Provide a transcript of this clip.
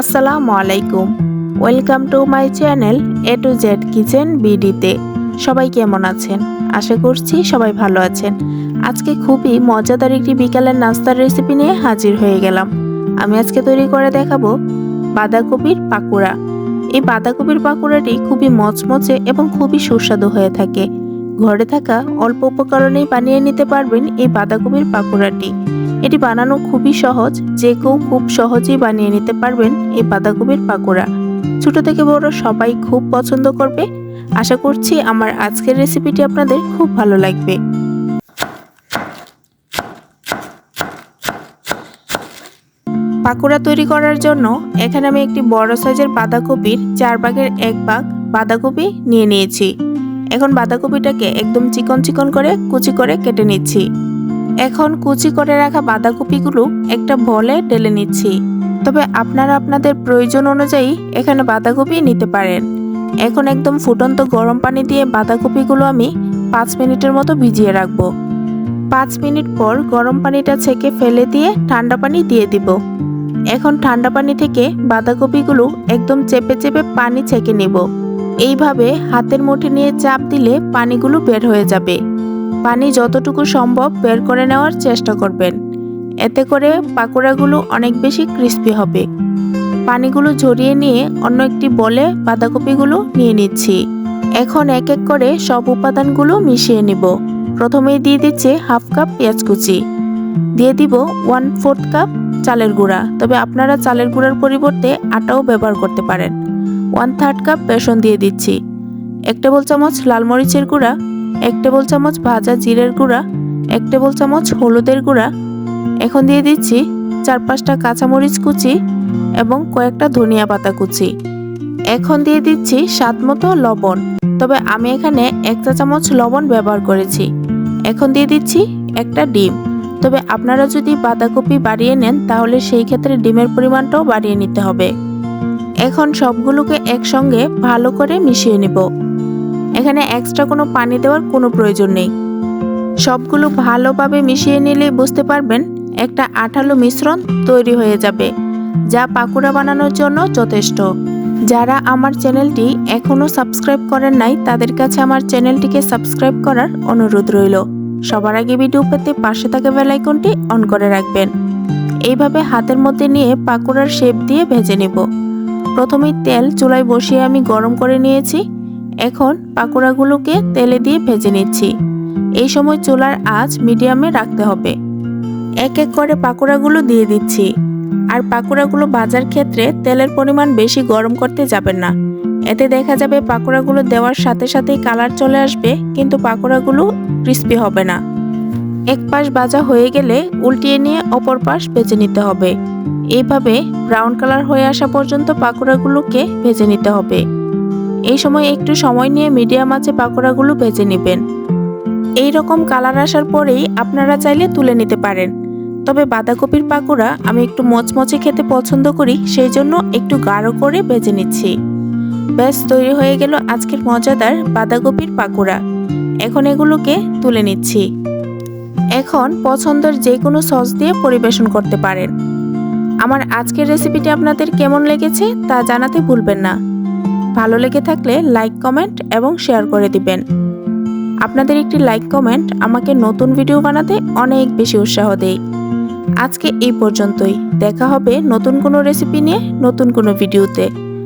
আসসালামু আলাইকুম। Welcome to my channel A to Z kitchen বিডিতে সবাই কেমন আছেন? আশা করছি সবাই ভালো আছেন। আজকে খুবই মজাদার একটি বিকালের নাস্তার রেসিপি নিয়ে হাজির হয়ে গেলাম। আমি আজকে তৈরি করে দেখাবো বাঁধাকপির পাকোড়া। এই বাঁধাকপির পাকোড়াটি খুবই মচমচে এবং খুবই সুস্বাদু হয়ে থাকে। ঘরে থাকা অল্প উপকরণেই বানিয়ে নিতে পারবেন এই বাঁধাকপির পাকোড়াটি। এটি বানানো খুবই সহজ, যে কেউ খুব সহজেই বানিয়ে নিতে পারবেন এই বাঁধাকপির পাকোড়া। ছোট থেকে বড় সবাই খুব পছন্দ করবে। আশা করছি আমার আজকের রেসিপিটি আপনাদের খুব ভালো লাগবে। পাকোড়া তৈরি করার জন্য এখানে আমি একটি বড় সাইজের বাঁধাকপির চার ভাগের এক ভাগ বাঁধাকপি নিয়ে নিয়েছি। এখন বাঁধাকপিটাকে একদম চিকন চিকন করে কুচি করে কেটে নিচ্ছি। এখন কুচি করে রাখা বাঁধাকপিগুলো একটা বলে ঢেলে নিচ্ছি। তবে আপনারা আপনাদের প্রয়োজন অনুযায়ী এখানে বাঁধাকপি নিতে পারেন। এখন একদম ফুটন্ত গরম পানি দিয়ে বাঁধাকপিগুলো আমি পাঁচ মিনিটের মতো ভিজিয়ে রাখব। পাঁচ মিনিট পর গরম পানিটা ছেঁকে ফেলে দিয়ে ঠান্ডা পানি দিয়ে দিব। এখন ঠান্ডা পানি থেকে বাঁধাকপিগুলো একদম চেপে চেপে পানি ছেঁকে নিব। এইভাবে হাতের মুঠি নিয়ে চাপ দিলে পানিগুলো বের হয়ে যাবে। পানি যতটুকু সম্ভব বের করে নেওয়ার চেষ্টা করবেন। এতে করে পাকোড়াগুলো অনেক বেশি ক্রিস্পি হবে। পানিগুলো ঝরিয়ে নিয়ে অন্য একটি বলে বাঁধাকপিগুলো নিয়ে নিচ্ছি। এখন এক এক করে সব উপাদানগুলো মিশিয়ে নিব। প্রথমেই দিয়ে দিচ্ছে হাফ কাপ পেঁয়াজ কুচি। দিয়ে দিব ওয়ান ফোর্থ কাপ চালের গুঁড়া। তবে আপনারা চালের গুঁড়ার পরিবর্তে আটাও ব্যবহার করতে পারেন। ওয়ান থার্ড কাপ বেসন দিয়ে দিচ্ছি। এক টেবিল চামচ লাল মরিচের গুঁড়া, এক টেবিল চামচ ভাজা জিরের গুঁড়া, এক টেবিল চামচ হলুদের গুঁড়া। এখন দিয়ে দিচ্ছি চার পাঁচটা কাঁচামরিচ কুচি এবং কয়েকটা ধনিয়া পাতা কুচি। এখন দিয়ে দিচ্ছি স্বাদ মতো লবণ। তবে আমি এখানে এক চা চামচ লবণ ব্যবহার করেছি। এখন দিয়ে দিচ্ছি একটা ডিম। তবে আপনারা যদি বাঁধাকপি বাড়িয়ে নেন, তাহলে সেই ক্ষেত্রে ডিমের পরিমাণটাও বাড়িয়ে নিতে হবে। এখন সবগুলোকে একসঙ্গে ভালো করে মিশিয়ে নেব। এখানে এক্সট্রা কোনো পানি দেওয়ার কোনো প্রয়োজন নেই। সবগুলো ভালোভাবে মিশিয়ে নিলে বুঝতে পারবেন, একটা আঠালো মিশ্রণ তৈরি হয়ে যাবে, যা পাকোড়া বানানোর জন্য যথেষ্ট। যারা আমার চ্যানেলটি এখনও সাবস্ক্রাইব করেন নাই, তাদের কাছে আমার চ্যানেলটিকে সাবস্ক্রাইব করার অনুরোধ রইল। সবার আগে ভিডিও পেতে পাশে থাকা বেলাইকনটি অন করে রাখবেন। এইভাবে হাতের মধ্যে নিয়ে পাকোড়ার শেপ দিয়ে ভেজে নেব। প্রথমেই তেল চুলায় বসিয়ে আমি গরম করে নিয়েছি। এখন পাকোড়াগুলোকে তেলে দিয়ে ভেজে নিচ্ছি। এই সময় চুলার আঁচ মিডিয়ামে রাখতে হবে। এক এক করে পাকোড়াগুলো দিয়ে দিচ্ছি। আর পাকোড়াগুলো ভাজার ক্ষেত্রে তেলের পরিমাণ বেশি গরম করতে যাবেন না। এতে দেখা যাবে পাকোড়াগুলো দেওয়ার সাথে সাথেই কালার চলে আসবে, কিন্তু পাকোড়াগুলো ক্রিস্পি হবে না। এক পাশ ভাজা হয়ে গেলে উল্টিয়ে নিয়ে অপর পাশ ভেজে নিতে হবে। এইভাবে ব্রাউন কালার হয়ে আসা পর্যন্ত পাকোড়াগুলোকে ভেজে নিতে হবে। এই সময় একটু সময় নিয়ে মিডিয়াম আঁচে পাকোড়াগুলো ভেজে নেবেন। এই রকম কালার আসার পরেই আপনারা চাইলে তুলে নিতে পারেন। তবে বাঁধাকপির পাকোড়া আমি একটু মচমচে খেতে পছন্দ করি, সেই জন্য একটু গাঢ় করে ভেজে নিচ্ছি। ব্যাস, তৈরি হয়ে গেল আজকের মজাদার বাঁধাকপির পাকোড়া। এখন এগুলোকে তুলে নিচ্ছি। এখন পছন্দের যে কোনো সস দিয়ে পরিবেশন করতে পারেন। আমার আজকের রেসিপিটি আপনাদের কেমন লেগেছে তা জানাতে ভুলবেন না। ভালো লেগে থাকলে লাইক, কমেন্ট এবং শেয়ার করে দিবেন। আপনাদের একটি লাইক, কমেন্ট আমাকে নতুন ভিডিও বানাতে অনেক বেশি উৎসাহ দেয়। আজকে এই পর্যন্তই। দেখা হবে নতুন কোনো রেসিপি নিয়ে নতুন কোনো ভিডিওতে।